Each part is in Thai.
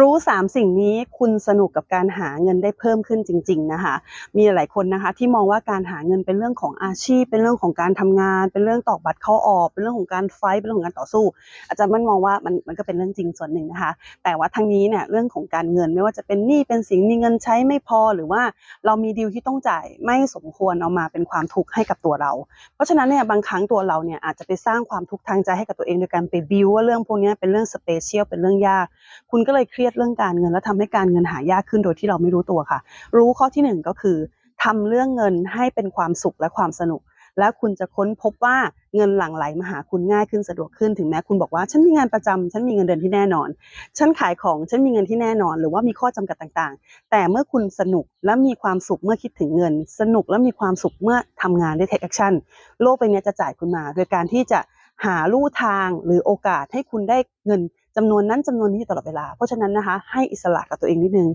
รู้ 3 สิ่งนี้คุณสนุกกับการหาเงินได้เพิ่มขึ้นจริง ๆนะคะ มีหลายคนนะคะ ที่มองว่าการหาเงินเป็นเรื่องของอาชีพ เป็นเรื่องของการทำงาน เป็นเรื่องตอกบัตรเข้าออก เป็นเรื่องของการไฟเป็นเรื่องของการต่อสู้ อาจารย์มันมองว่ามันมันก็เป็นเรื่องจริงส่วนหนึ่งนะคะ แต่ว่าทั้งนี้เนี่ยเรื่องของการเงินไม่ว่าจะเป็นหนี้เป็นสินมีเงินใช้ไม่พอหรือว่าเรามีดีลที่ต้องจ่ายไม่สมควรเอามาเป็นความทุกข์ให้กับตัวเรา เพราะฉะนั้นเนี่ยบางครั้งตัวเราเนี่ยอาจจะไปสร้างความทุกข์ทางใจให้กับตัวเองโดยการไปบิวว่าเรื่องพวกนี้เป็นเรื่องสเปเชียลเป็นเรื่องยาก คุณก็เลยเครียดเรื่องการเงิน แล้วทำให้การเงินหายากขึ้นโดยที่เราไม่รู้ตัวค่ะ รู้ข้อที่หนึ่งก็คือทำเรื่องเงินให้เป็นความสุขและความสนุก แล้วคุณจะค้นพบว่าเงินหลั่งไหลมาหาคุณง่ายขึ้นสะดวกขึ้นถึงแม้คุณบอกว่าฉันมีงานประจำฉันมีเงินเดือนที่แน่นอน ฉันขายของฉันมีเงินที่แน่นอน หรือว่ามีข้อจำกัดต่างๆ แต่เมื่อคุณสนุกและมีความสุขเมื่อคิดถึงเงิน สนุกและมีความสุขเมื่อทำงานได้ take action โลกใบนี้จะจ่ายคุณมา โดยการที่จะหาลู่ทางหรือโอกาสให้คุณได้เงิน จำนวนนั้นจำนวนนี้ตลอดเวลา เพราะฉะนั้นนะคะ ให้อิสระกับตัวเองนิดนึง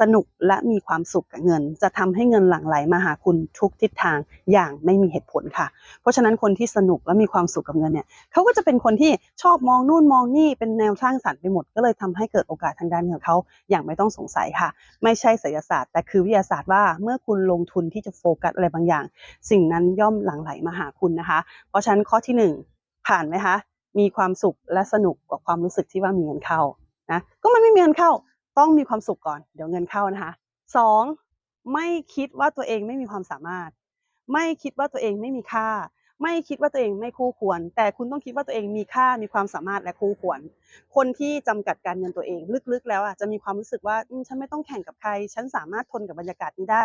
สนุกและมีความสุขกับเงิน จะทำให้เงินหลั่งไหลมาหาคุณทุกทิศทางอย่างไม่มีเหตุผลค่ะ เพราะฉะนั้นคนที่สนุกและมีความสุขกับเงินเนี่ยเขาก็จะเป็นคนที่ชอบมองนู่นมองนี่เป็นแนวสร้างสรรค์ไปหมด ก็เลยทำให้เกิดโอกาสทางด้านเงินเขาอย่างไม่ต้องสงสัยค่ะ ไม่ใช่ไสยศาสตร์ แต่คือวิทยาศาสตร์ว่าเมื่อคุณลงทุนที่จะโฟกัสอะไรบางอย่าง สิ่งนั้นย่อมหลั่งไหลมาหาคุณนะคะ เพราะฉะนั้นข้อที่หนึ่งผ่านไหมคะ มีความสุขและสนุกกว่าความรู้สึกที่ว่ามีเงินเข้านะก็มันไม่มีเงินเข้าต้องมีความสุขก่อน เดี๋ยวเงินเข้านะคะสองไม่คิดว่าตัวเองไม่มีความสามารถ ไม่คิดว่าตัวเองไม่มีค่า ไม่คิดว่าตัวเองไม่คู่ควร แต่คุณต้องคิดว่าตัวเองมีค่ามีความสามารถและคู่ควร คนที่จำกัดการเงินตัวเองลึกๆ แล้วอะจะมีความรู้สึกว่าฉันไม่ต้องแข่งกับใคร ฉันสามารถทนกับบรรยากาศนี้ได้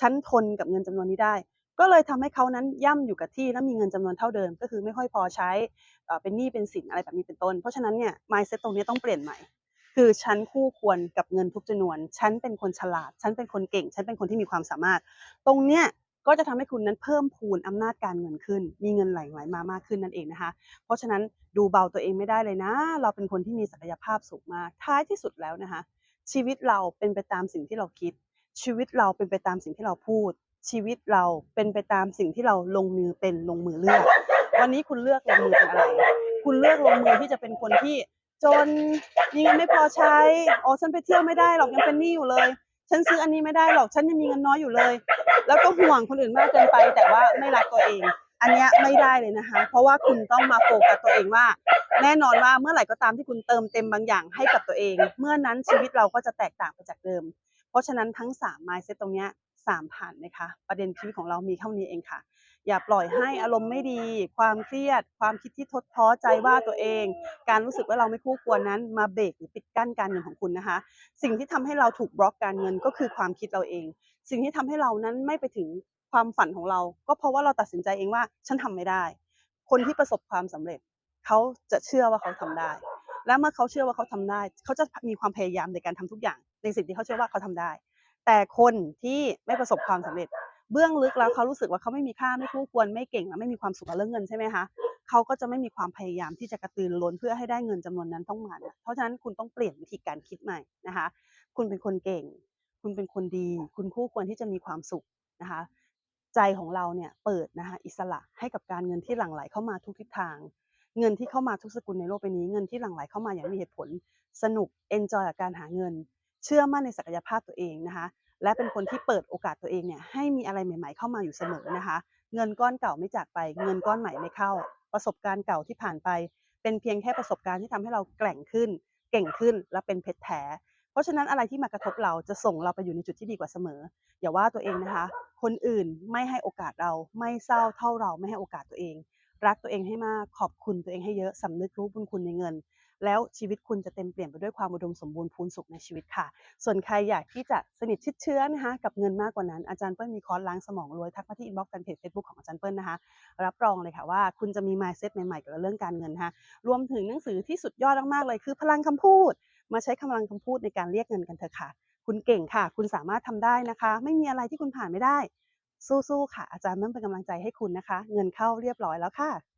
ฉันทนกับเงินจำนวนนี้ได้ ก็เลยทำให้เขานั้นย่ำอยู่กับที่และมีเงินจำนวนเท่าเดิม ก็คือไม่ค่อยพอใช้เป็นหนี้เป็นสินอะไรแบบนี้เป็นต้น เพราะฉะนั้นเนี่ย mindset ตรงนี้ต้องเปลี่ยนใหม่ คือฉันคู่ควรกับเงินทุกจำนวน ฉันเป็นคนฉลาด ฉันเป็นคนเก่ง ฉันเป็นคนที่มีความสามารถ ตรงเนี้ยก็จะทำให้คุณนั้นเพิ่มพูนอำนาจการเงินขึ้น มีเงินไหลไหลมามากขึ้นนั่นเองนะคะ เพราะฉะนั้นดูเบาตัวเองไม่ได้เลยนะ เราเป็นคนที่มีศักยภาพสูงมาก ท้ายที่สุดแล้วนะคะ ชีวิตเราเป็นไปตามสิ่งที่เราคิด ชีวิตเราเป็นไปตามสิ่งที่เราพูด ชีวิตเราเป็นไปตามสิ่งที่เราลงมือเป็นลงมือเลือก วันนี้คุณเลือกลงมือเป็นอะไร คุณเลือกลงมือที่จะเป็นคนที่จนมีเงินไม่พอใช้อ๋อฉันไปเที่ยวไม่ได้หรอกยังเป็นหนี้อยู่เลย ฉันซื้ออันนี้ไม่ได้หรอกฉันยังมีเงินน้อยอยู่เลย แล้วก็ห่วงคนอื่นมากเกินไป แต่ว่าไม่รักตัวเอง อันเนี้ยไม่ได้เลยนะคะ เพราะว่าคุณต้องมาโฟกัสตัวเองว่า แน่นอนว่าเมื่อไหร่ก็ตามที่คุณเติมเต็มบางอย่างให้กับตัวเอง เมื่อนั้นชีวิตเราก็จะแตกต่างไปจากเดิม เพราะฉะนั้นทั้ง3 mindset ตรงนี้ สามผ่านไหมคะ ประเด็นชีวิตของเรามีเท่านี้เองค่ะ อย่าปล่อยให้อารมณ์ไม่ดี ความเครียด ความคิดที่ทดท้อใจว่าตัวเอง การรู้สึกว่าเราไม่คู่ควรนั้น มาเบรกหรือปิดกั้นการเงินของคุณนะคะ สิ่งที่ทำให้เราถูกบล็อกการเงินก็คือความคิดเราเอง สิ่งที่ทำให้เรานั้นไม่ไปถึงความฝันของเรา ก็เพราะว่าเราตัดสินใจเองว่าฉันทำไม่ได้ คนที่ประสบความสำเร็จเขาจะเชื่อว่าเขาทำได้และเมื่อเขาเชื่อว่าเขาทำได้ เขาจะมีความพยายามในการทำทุกอย่างในสิ่งที่เขาเชื่อว่าเขาทำได้ แต่คนที่ไม่ประสบความสำเร็จ เบื้องลึกแล้วเขารู้สึกว่าเขาไม่มีค่าไม่คู่ควรไม่เก่งและไม่มีความสุขกับเรื่องเงินใช่ไหมคะเขาก็จะไม่มีความพยายามที่จะกระตือร้นเพื่อให้ได้เงินจำนวนนั้นต้องมาเนี่ยเพราะฉะนั้นคุณต้องเปลี่ยนวิธีการคิดใหม่นะคะ คุณเป็นคนเก่ง คุณเป็นคนดี คุณคู่ควรที่จะมีความสุขนะคะ ใจของเราเนี่ยเปิดนะคะอิสระให้กับการเงินที่หลั่งไหลเข้ามาทุกทิศทางเงินที่เข้ามาทุกสกุลในโลกใบนี้เงินที่หลั่งไหลเข้ามาอย่างมีเหตุผล สนุกเอนจอยกับการหาเงิน เชื่อมั่นในศักยภาพตัวเองนะคะ และเป็นคนที่เปิดโอกาสตัวเองเนี่ยให้มีอะไรใหม่ ๆ เข้ามาอยู่เสมอนะคะ เงินก้อนเก่าไม่จากไป เงินก้อนใหม่ไม่เข้า ประสบการณ์เก่าที่ผ่านไป เป็นเพียงแค่ประสบการณ์ที่ทำให้เราแกร่งขึ้น เก่งขึ้นและเป็นเพชรแท้เพราะฉะนั้นอะไรที่มากระทบเราจะส่งเราไปอยู่ในจุดที่ดีกว่าเสมอ อย่าว่าตัวเองนะคะ คนอื่นไม่ให้โอกาสเราไม่เศร้าเท่าเราไม่ให้โอกาสตัวเอง รักตัวเองให้มากขอบคุณตัวเองให้เยอะสำนึกรู้บุญคุณในเงิน แล้วชีวิตคุณจะเต็มเปลี่ยนไปด้วยความอุดมสมบูรณ์พูนสุขในชีวิตค่ะ ส่วนใครอยากที่จะสนิทชิดเชื้อนะคะกับเงินมากกว่านั้นอาจารย์เปิ้ลมีคอร์สล้างสมองรวยทักมาที่อินบ็อกซ์แฟนเพจเฟซบุ๊กของอาจารย์เปิ้ลนะคะรับรองเลยค่ะว่าคุณจะมี mindset ใหม่ๆเกี่ยวกับเรื่องการเงินนะคะรวมถึงหนังสือที่สุดยอดมากๆเลยคือพลังคำพูด มาใช้พลังคำพูดในการเรียกเงินกันเถอะค่ะ คุณเก่งค่ะ คุณสามารถทำได้นะคะ ไม่มีอะไรที่คุณผ่านไม่ได้ สู้ๆค่ะ อาจารย์เปิ้ลเป็นกำลังใจให้คุณนะคะ เงินเข้าเรียบร้อยแล้วค่ะ